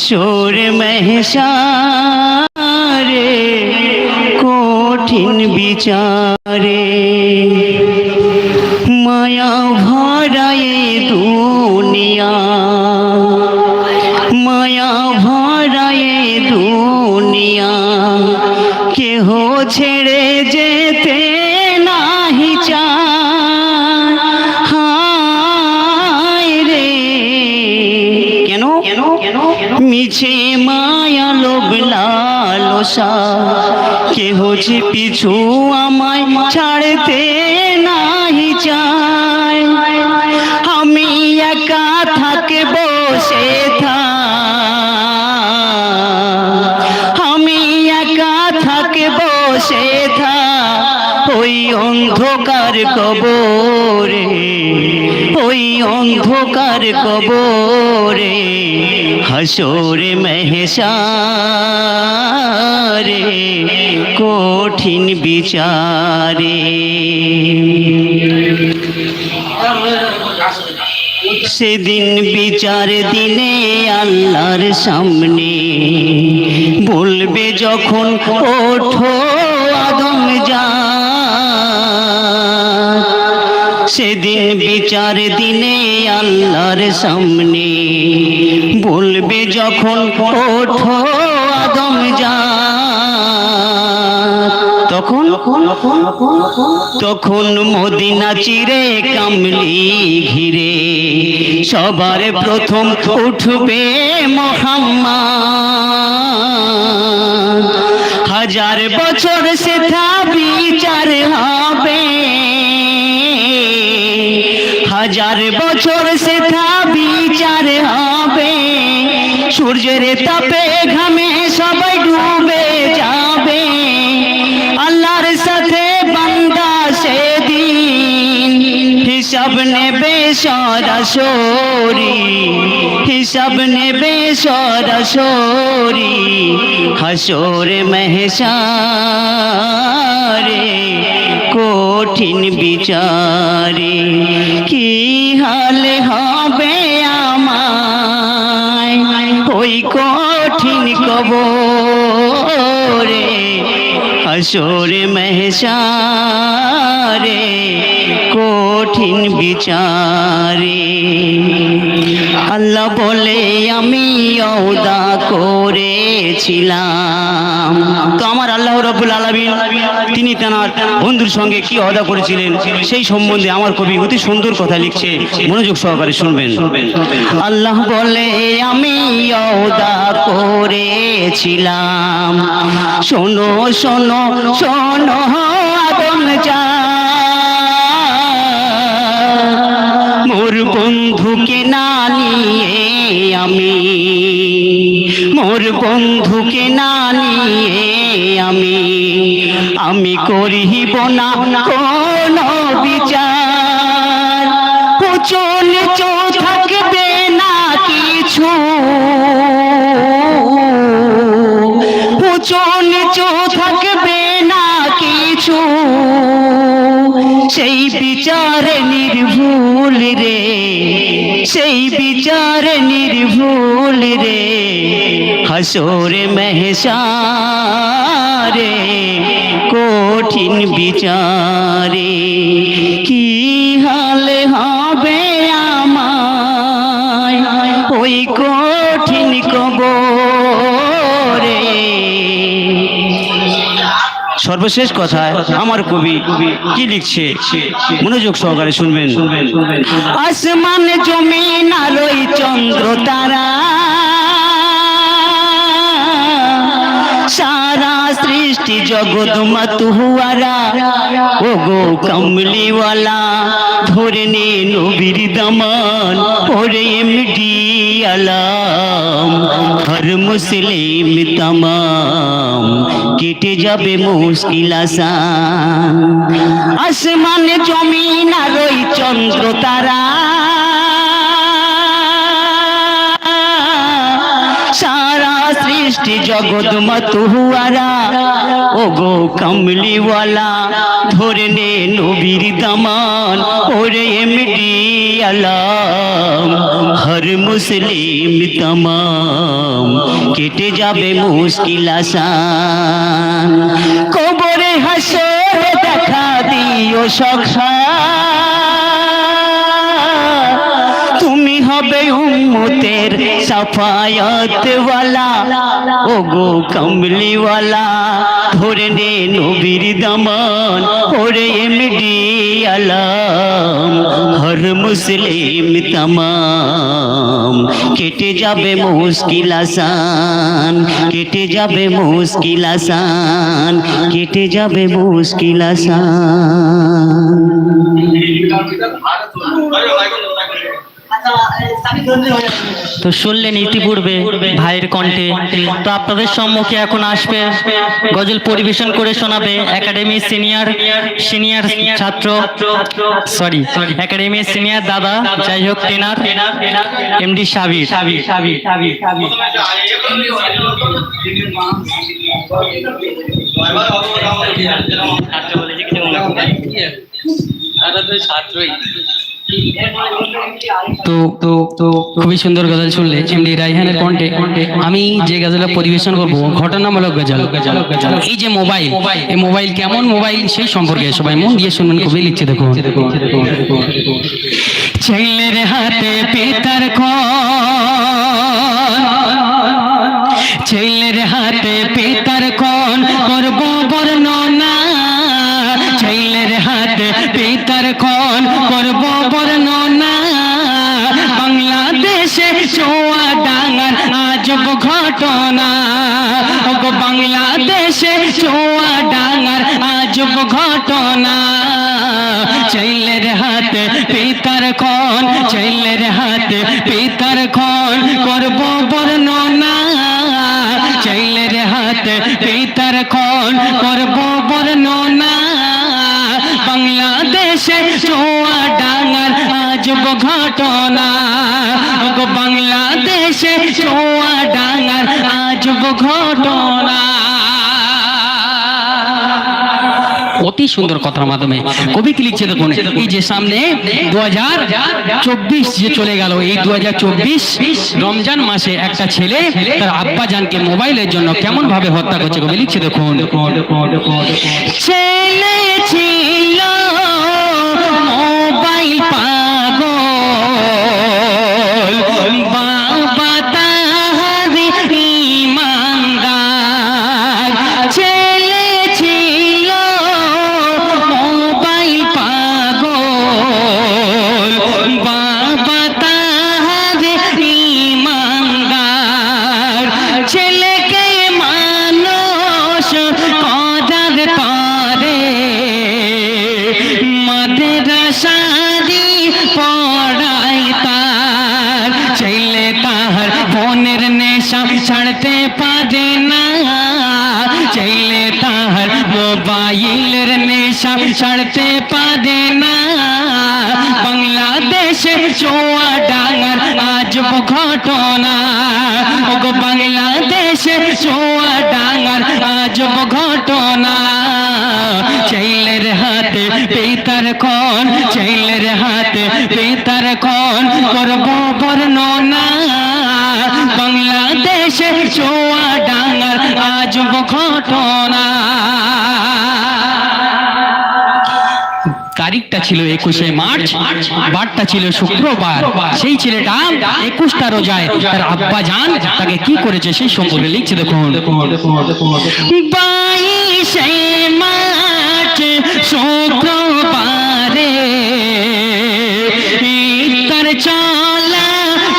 হাসর মেহসারে কঠিন বিচারে। মিছে মায়া লোভ লালসা কেহ যে পিছু আমায় ছাড়তে নাহি চায়। অন্ধকার কবরে, ওই অন্ধকার কবরে, হাসরে মেহসারে, কঠিন বিচারে। সেদিন বিচার দিনে আল্লাহর সামনে বলবে যখন ওঠো আদম যা সেদিন বিচার দিনে আল্লাহর সামনে। বলবে যখন, ওঠো আদম যা তখন তখন মদিনা চিরে কামলি ঘিরে। সবার প্রথম উঠবে মোহাম্মদ। হাজার বছর সে বিচার হাজার বছর সেটা বিচার হবে সূর্যের তাপে ঘামে সবাই ডুবে যাবে আল্লাহর সাথে বান্দা সেদিন হিসাব নেবে সরাসরি হিসাব নেবে সরাসরি হাসরে মেহসারে কঠিন বিচারে কি হালে হবে আমায়? ওই কঠিন কবরে হাসরে মেহসারে কঠিন বিচারে। আল্লাহ বলে, আমি অদা করেছিলাম। তো আমার আল্লাহ রবুল আলমিন, তিনি তেনার বন্ধুর সঙ্গে কি অদা করেছিলেন, সেই সম্বন্ধে আমার কবি অতি সুন্দর কথা লিখছে। মনোযোগ সহকারে শুনবেন। আল্লাহ বলে, আমি অদা করেছিলাম। শোনো শোনো শোনো, আদম যা বন্ধুকে না নিয়ে আমি, মোর বন্ধুকে না নিয়ে আমি আমি করিব না কোন বিচার। চলে চো থাকবে না কিছু। সেই বিচার নির্ভুল রে সেই বিচার নির্ভুল রে হাসোর মেহসারে কঠিন বিচারে কি সর্বশেষ কথায় আমার কবি কি লিখছে? মনোযোগ সহকারে শুনবেন। আসমান জমিন আলোই চন্দ্র তারা। সৃষ্টি জগৎ মাতুয়ারা ও গো কমলিওয়ালা, ধরে নে নবীর দামান, ওরে এমডি আলাম হর মুসলিম তামাম, কেটে যাবে মুশকিল আসান। আসমানে জমিন আর ওই চন্দ্র তারা সৃষ্টি জগৎ মতুয়ারা। ও গো কমলিওয়ালা, ধরে নে নবীর দামান, ওরে এমডি আলাম, হর মুসলিম তামাম, কেটে যাবে মুশকিল আসান। কবরে হাসরে দেখা দিও সখা। হবে উম্মতের সাফায়াতওয়ালা। ও গো কমলিওয়ালা ধরে নে নবীর দামান, ওরে এমডি আলাম, হর মুসলিম তামাম। কেটে যাবে মুশকিল আসান, কেটে যাবে মুশকিল আসান, কেটে যাবে মুশকিল আসান। তো শুনলেন ইতিপূর্বে ভাইয়ের কণ্ঠে। তো আপনাদের সম্মুখে এখন আসবে গজল পরিবেশন করে শোনাবে একাডেমি সিনিয়র সিনিয়র ছাত্র সরি একাডেমি সিনিয়র দাদা যাই হোক টেনার এমডি সাবির। তো তো তো খুবই সুন্দর গজল শুনলে এমডি রাইহানের কণ্ঠে। আমি যে গজলটা পরিবেশন করব ঘটনামূলক গজল। এই যে মোবাইল এই মোবাইল কেমন মোবাইল সেই সম্পর্কে সবাই মন দিয়ে শুনবেন খুবই লিখছে দেখো ছেলের হাতে পিতার ছেলের ছেলের হাতে পিতার কোন করব বর্ণনা। ছেলের হাতে পিতার কোন করব বর্ণনা। বাংলাদেশে চোয়া ডাঙার আজব ঘটনা। বাংলাদেশে চোয়া ডাঙার আজব ঘটনা। অতি সুন্দর কথার মাধ্যমে কবি কি লিখছে দেখুন। এই যে সামনে দু হাজার চব্বিশ যে চলে গেল এই দু হাজার চব্বিশ রমজান মাসে একটা ছেলে তার আব্বা জানকে মোবাইলের জন্য কেমন ভাবে হত্যা করছে কবি? লিখছে দেখুন। ছেলে ছিল ঘটনা। ওগো বাংলাদেশে চোয়া ডাঙার আজব ঘটনা। ছেলের হাতে পিতার কোন, ছেলের হাতে পিতার কোন, করব বর্ণনা। বাংলাদেশে চোয়া ডাঙার আজব ঘটনা। তারিখটা ছিল একুশে মার্চ, বারটা ছিল শুক্রবার। সেই ছেলেটা একুশটা রোজায় তার আব্বা জান তাকে কি করেছে সেই সম্পর্কে লিখছে, দেখুন। বাইশে তার চলা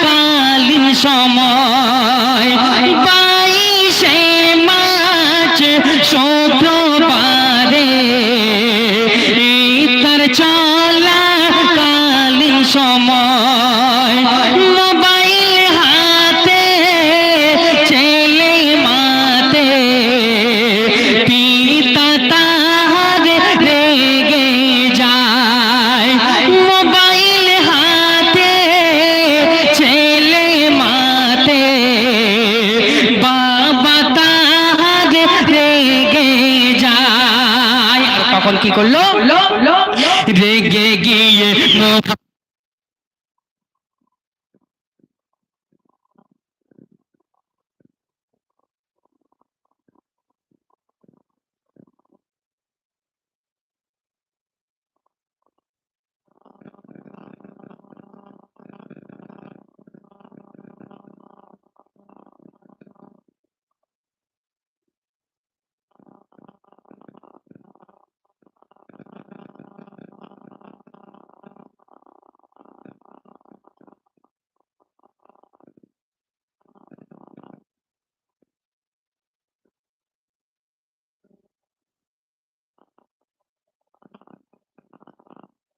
কালীন সময়